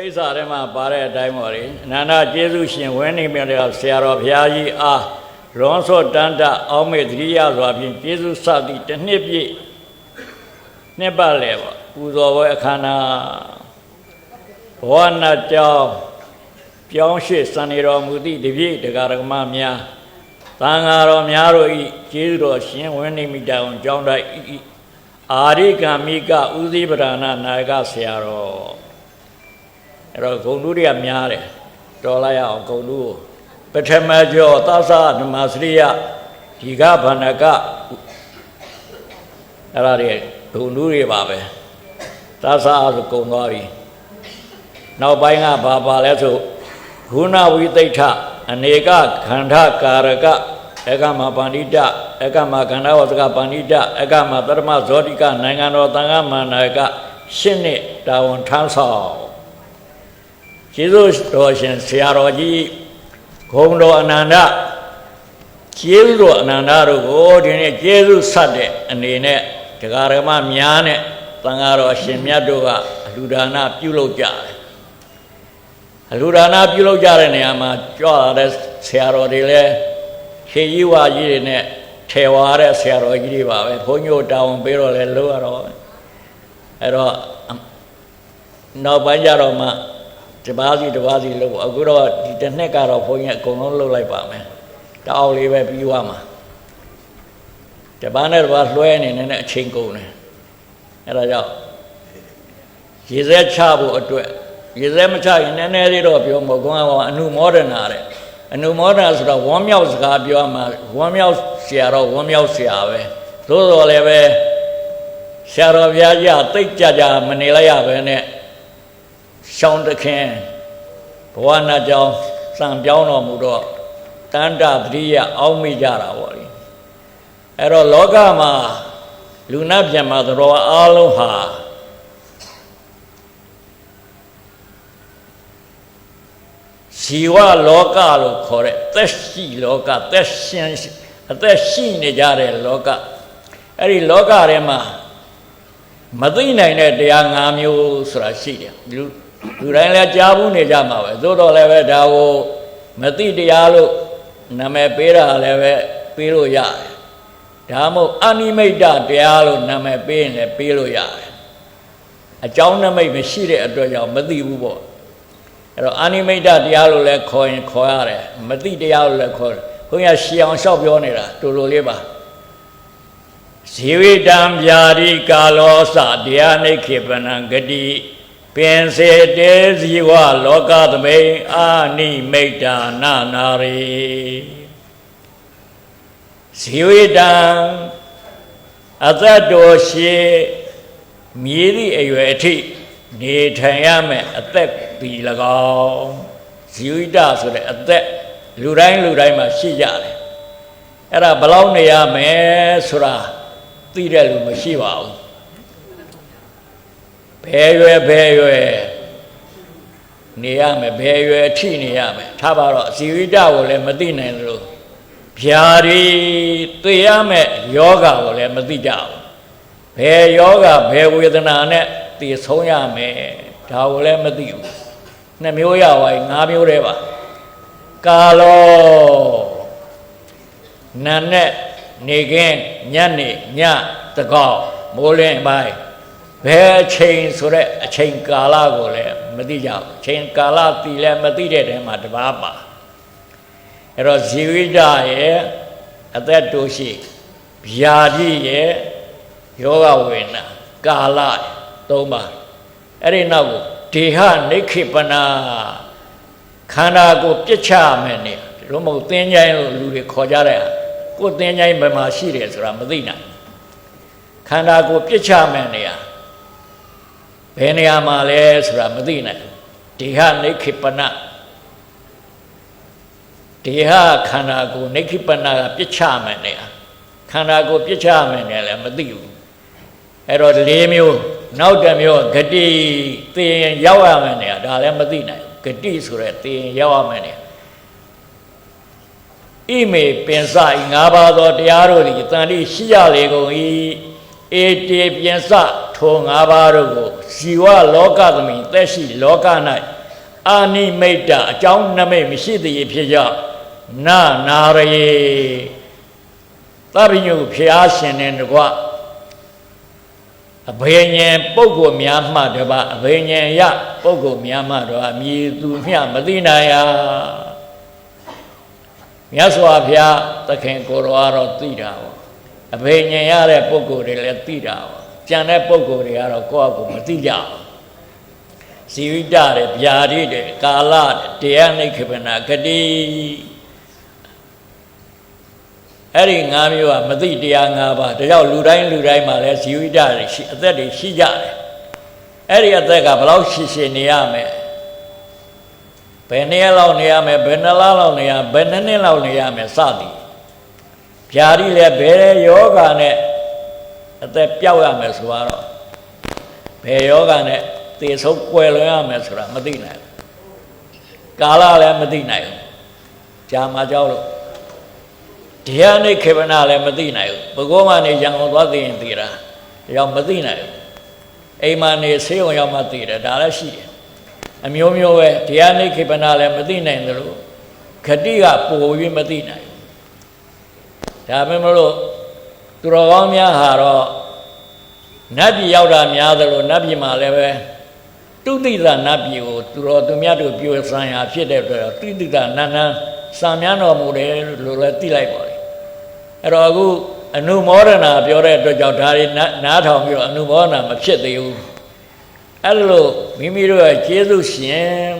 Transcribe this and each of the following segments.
ဖိစ္ဆာထဲမှာပါတဲ့အတိုင်းပါလေအနန္တကျေးဇူးရှင်ဝင်းနေမြတ်တဲ့ဆရာတော်ဘုရားကြီးအားရွန်စောတန်တအောင်းမေသတိယစွာဖြင့်ကျေးဇူးစသည်တစ်နှစ်ပြည့်နှစ်ပတ်လဲပေါ့ပူဇော်ပွဲအခမ်းအနားဘဝနာကြောင်းပြောင်းရွှေ့စံနေတော်မူသည့်တပြည့်တကာရကမများသံဃာတော်များတို့ဤကျေးဇူးတော်ရှင်ဝင်းနေမိတောင်ကြောင်းတိုက်ဤအာရိကမိကဥသိပဒနာနာယကဆရာတော် အဲ့တော့ဂုံတူးတွေကများတယ်တော်လိုက်ရအောင်ဂုံတူးကိုပထမကျော်သသဓမ္မစရိယဒီကဗန္နကအဲ့ဒါတွေဂုံတူးတွေပါပဲသသဆိုဂုံသွားပြီနောက်ပိုင်းကဘာပါလဲဆိုဂုဏဝိသိဋ္ဌအနေကခန္ဓာကာရကဧကမပန္တိတဧကမခန္ဓာဝတ္တကပန္တိတဧကမသရမဇောတိကနိုင်ငံတော်သံဃာမန္တကရှင်းနှစ်တာဝန်ထမ်းဆောင် ကျေးဇူးတော်ရှင်ဆရာတော်ကြီးဂုံတော်အနန္တကျေးဇူးတော်အနန္တတို့ကိုဒီနေ့ကျေးဇူးဆက်တဲ့အနေနဲ့တရားဓမ္မများနဲ့သံဃာတော်ရှင်မြတ်တို့ကအလှူဒါနပြုလုပ်ကြတယ်အလှူဒါနပြုလုပ်ကြတဲ့နေရာမှာကြွလာတဲ့ဆရာတော်တွေလည်းရှေးကြီးဝါကြီးတွေနဲ့ထေဝါတဲ့ဆရာတော်ကြီးတွေပါပဲဘုန်းကြီးတို့တာဝန်ပေးတော့လဲလို့ရတော့အဲ့တော့နောက်ပိုင်းကြတော့မှ တပါးစီတပါးစီလို့ပေါ့အခုတော့ဒီတစ်နှစ်ကတော့ဘုန်းကြီးအကုန်လုံးလှုပ်လိုက်ပါမယ်တအောင်လေးပဲပြီးသွားမှာတပားနဲ့တပားလွှဲနေနေအချိန်ကုန်တယ်အဲဒါကြောင့်ရေစဲချဖို့အတွက်ရေစဲမချရင်နည်းနည်းလေးတော့ပြောမကောင်းအောင်အနုမောဒနာတဲ့အနုမောဒနာဆိုတော့ဝမ်းမြောက်စကားပြောမှဝမ်းမြောက်ဆရာတော့ဝမ်းမြောက်ဆရာပဲသို့တော်လည်းပဲဆရာတော်ဘုရားကြီးတိတ်ကြကြမနေလိုက်ရပဲနဲ့ ရှောင်းတခင်ဘဝနာကြောင့်စံပြောင်းတော်မူတော့တန်တပရိယအောက်မိကြတာပေါ့လေအဲ့တော့လောကမှာလူနာပြန်မှာသတော်အားလုံးဟာဇီဝလောကလို့ခေါ်တဲ့သက်ရှိလောကသက်ရှင်အသက်ရှိနေကြတဲ့လောကအဲ့ဒီလောကထဲမှာမသိနိုင်တဲ့တရား၅မျိုးဆိုတာရှိတယ်လူ လူတိုင်းလည်းကြားဘူးနေကြမှာပဲသို့တော်လည်းပဲဒါကိုမသိတရားလို့နာမည်ပေးတာလည်းပဲပေးလို့ရတယ်ဒါမှမဟုတ်အနိမိတ်တတရားလို့နာမည်ပေးရင်လည်းပေးလို့ရတယ်အကြောင်းနမိတ်မရှိတဲ့အတွက်ကြောင့်မသိဘူးပေါ့အဲ့တော့အနိမိတ်တတရားလို့လည်းခေါ်ရင်ခေါ်ရတယ်မသိတရားလို့လည်းခေါ်တယ်ဘုန်းကြီးရှေးအောင်လျှောက်ပြောနေတာတူလိုလေးပါဇီဝိတံဗျာတိကာလောစတရားနိခေပနံဂတိ ပင်စေတေဇီဝလောကသမိန်အာနိမိတ်တာနာနာရေဇီဝိတံအသက်တော်ရှိမြည်သည့်အရွယ်အထိနေထိုင်ရမယ်အသက်ပြီး၎င်းဇီဝိတဆိုတဲ့အသက်လူတိုင်းလူတိုင်းမှာရှိကြတယ်အဲ့ဒါဘယ်လောက်နေရမယ်ဆိုတာသိတဲ့လူမရှိပါဘူး ဘယ်ရွယ်ဘယ်ရွယ်နေရမယ်ဘယ်ရွယ်အထိနေရမယ်ထားပါတော့ဇီဝိတကိုလည်းမသိနိုင်လို့ဗျာဒီသိရမယ်ယောဂကိုလည်းမသိကြဘူးဘယ်ယောဂဘယ်ဝေဒနာနဲ့သိဆုံးရမယ်ဒါကိုလည်းမသိဘူးနှစ်မျိုးရပါရင်ငါးမျိုးတည်းပါကာလောနာနဲ့နေကင်းညနေညတကောက်မိုးလင်းပိုင်း ဘယ်အချိန်ဆိုတဲ့အချိန်ကာလကိုလည်းမသိကြဘူးအချိန်ကာလသိလဲမသိတဲ့တဲမှာတပါးပါအဲ့တော့ဇီဝိတရဲ့အသက်တိုးရှိဗျာတိရဲ့ယောဂဝေနာကာလသုံးပါအဲ့ဒီနောက်ကိုဒေဟနိခိပနာခန္ဓာကိုပြစ်ချမယ်နေလို့မဟုတ်သင်္ချိုင်းလို့လူတွေခေါ်ကြတဲ့ဟာကိုယ်သင်္ချိုင်းဘယ်မှာရှိတယ်ဆိုတာမသိနိုင်ခန္ဓာကိုယ်ပြစ်ချမဲ့နေရ ဘယ်နေရာမှာလဲဆိုတာမသိနိုင်ဒေဟနိခိပနဒေဟခန္ဓာကိုယ်နိခိပနကပြစ်ချမဲ့နေရခန္ဓာကိုယ်ပြစ်ချမဲ့နေလည်းမသိဘူးအဲ့တော့၄မျိုးနောက်တစ်မျိုးဂတိသိရင်ရောက်ရမယ်နေရဒါလည်းမသိနိုင်ဂတိဆိုရဲသိရင်ရောက်ရမယ်နေရဣမေပင်စဤငါးပါးသောတရားတို့သည်တန်တိရှိရလေကုန်၏အေတေပြင်စ ထိုငါးပါးတို့ကိုဇီဝလောကသမီးသက်ရှိလောက၌အာနိမိတ်တအကြောင်းနမိတ်မရှိသေးဖြစ်ကြောင့်နာနာရေသဗ္ဗညုဖျားရှင်နဲ့တကွအဘိညာဉ်ပုဂ္ဂိုလ်များမှတပါအဘိညာဉ်ရပုဂ္ဂိုလ်များမှတော့မြည်သူမျှမသိနိုင်ရမြတ်စွာဘုရားသခင်ကိုယ်တော်ကတော့သိတာပေါ့အဘိညာဉ်ရတဲ့ပုဂ္ဂိုလ်တွေလည်းသိတာပေါ့ ကြံတဲ့ပုဂ္ဂိုလ်တွေကတော့ကိုယ့်အကူမသိကြဘူးဇီဝိတတဲ့ဗျာတိတဲ့ကာလတဲ့တရားနိခေပနာဂတိအဲ့ဒီ၅မျိုးကမသိတရား၅ပါးဒါကြောင့်လူတိုင်းလူတိုင်းမှာလည်းဇီဝိတတွေရှိအသက်တွေရှိကြတယ်အဲ့ဒီအသက်ကဘယ်လောက်ရှိရှိနေရမလဲဘယ်နှစ်ရက်လောက်နေရမယ်ဘယ်နှစ်လလောက်နေရဘယ်နှစ်နှစ်လောက်နေရမယ်စသည်ဗျာတိလည်းဘယ်ယောဂာနဲ့ အသက်ပြောက်ရမယ်ဆိုတော့ဘယ်ယောဂာနဲ့သေဆုံးကွယ်လွန်ရမယ်ဆိုတာမသိနိုင်ဘူးကာလလည်းမသိနိုင်ဘူးကြာမှာကြောက်လို့တရားနိခေပနာလည်းမသိနိုင်ဘူးဘုကောမနေရံကုန်သွားသိရင်သိတာဒါကြောင့်မသိနိုင်ဘူးအိမ်မှာနေဆေးုံရောက်မှသိတယ်ဒါလည်းရှိတယ်အမျိုးမျိုးပဲတရားနိခေပနာလည်းမသိနိုင်သလိုခတိကပို၍မသိနိုင်ဘူးဒါပေမဲ့လို့ သူတော်ကောင်းများဟာတော့နတ်ပြည်ရောက်တာများသလိုနတ်ပြည်မှာလည်းပဲတုတိတနတ်ပြည်ကိုသူတော်သူမြတ်တို့ပြောဆံရာဖြစ်တဲ့အတွက်တုတိတနန္နစံမြန်းတော်မူတယ်လို့လည်းသိလိုက်ပါလေအဲ့တော့အခုအနုမောဒနာပြောတဲ့အတွက်ကြောင့်ဒါတွေနားထောင်ပြီးတော့အနုမောဒနာမဖြစ်သေးဘူးအဲ့လိုမိမိတို့ရဲ့ကျေးဇူးရှင်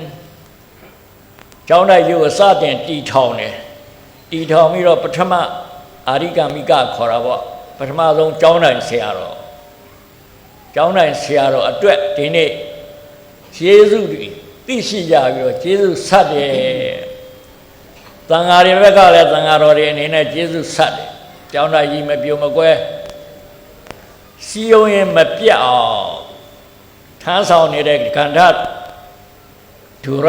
ကျောင်းတိုက်ရုပ်အစတင်တီထောင်တယ်တီထောင်ပြီးတော့ပထမ အာရိကမိကခေါ်တာပေါ့ပထမဆုံးကျောင်းတိုင်းဆရာတော်ကျောင်းတိုင်းဆရာတော်အတွက်ဒီနေ့ကျေးဇူးတွေသိရှိကြပြီးတော့ကျေးဇူးဆက်တယ်တန်ဃာတွေဘက်ကလည်းတန်ဃာတော်တွေအနေနဲ့ကျေးဇူးဆက်တယ်ကျောင်းတိုင်းကြီးမပြုံမကွဲစီယုံရင်မပြတ်အောင်ထမ်းဆောင်နေတဲ့ကန္ဓာဒုရ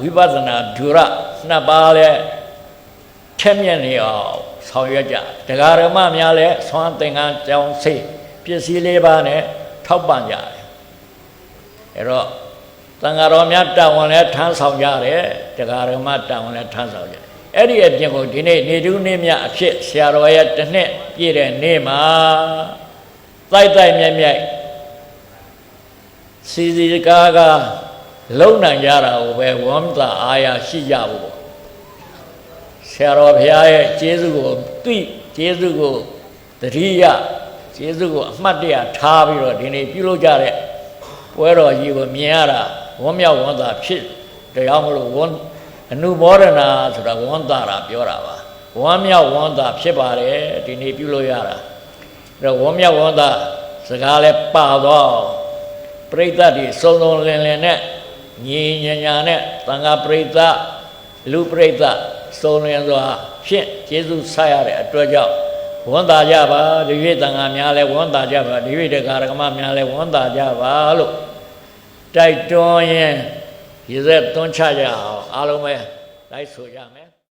ဝိပဿနာဒုရနှစ်ပါးလဲ ထက်မြက်နေအောင်ဆောင်ရွက်ကြတရားဓမ္မများလည်းဆွမ်းသင်္ကန်းကြောင်းစိတ်ပစ္စည်းလေးပါးနဲ့ထောက်ပံ့ကြတယ်အဲ့တော့တန်ဃာတော်များတာဝန်လည်းထမ်းဆောင်ကြတယ်တရားဓမ္မတာဝန်လည်းထမ်းဆောင်ကြတယ်အဲ့ဒီအပြင်ကိုဒီနေ့နေတူးနေ့မြအဖြစ်ဆရာတော်ရဲ့တစ်နှစ်ပြည့်တဲ့နေ့မှာတိုက်တိုက်မြက်မြက်စီစီကားကားလုံနိုင်ကြတာကိုပဲဝမ်းသာအားရရှိကြဖို့ပေါ့ဆ ရာတော်ဘုရားရဲ့ကျေးဇူးကိုသိကျေးဇူးကိုတတိယကျေးဇူးကိုအမှတ်တရထားပြီးတော့ဒီနေ့ပြုလုပ်ကြတဲ့ပွဲတော်ကြီးကိုမြင်ရတာဝမ်းမြောက်ဝမ်းသာဖြစ်တရားမလို့ဝမ်းအနုမောဒနာဆိုတာဝမ်းသာတာပြောတာပါဝမ်းမြောက်ဝမ်းသာဖြစ်ပါတယ်ဒီနေ့ပြုလို့ရတာအဲတော့ဝမ်းမြောက်ဝမ်းသာစကားလဲပါတော့ပြိဿတ်တွေစုံစုံလင်လင်နဲ့ညီညာညာနဲ့သံဃာပြိဿလူပြိဿ စုံလင်စွာဖြင့်ကျေးဇူးဆက်ရတဲ့အတွက်ကြောင့်ဝန်တာကြပါဒီ၍တန်ဃာများလဲဝန်တာကြပါဒီ၍တရားဓမ္မများလဲဝန်တာကြပါလို့တိုက်တွန်းရင်ရည်စက်သွန်းချကြအောင်အားလုံးပဲလိုက်ဆိုကြမယ်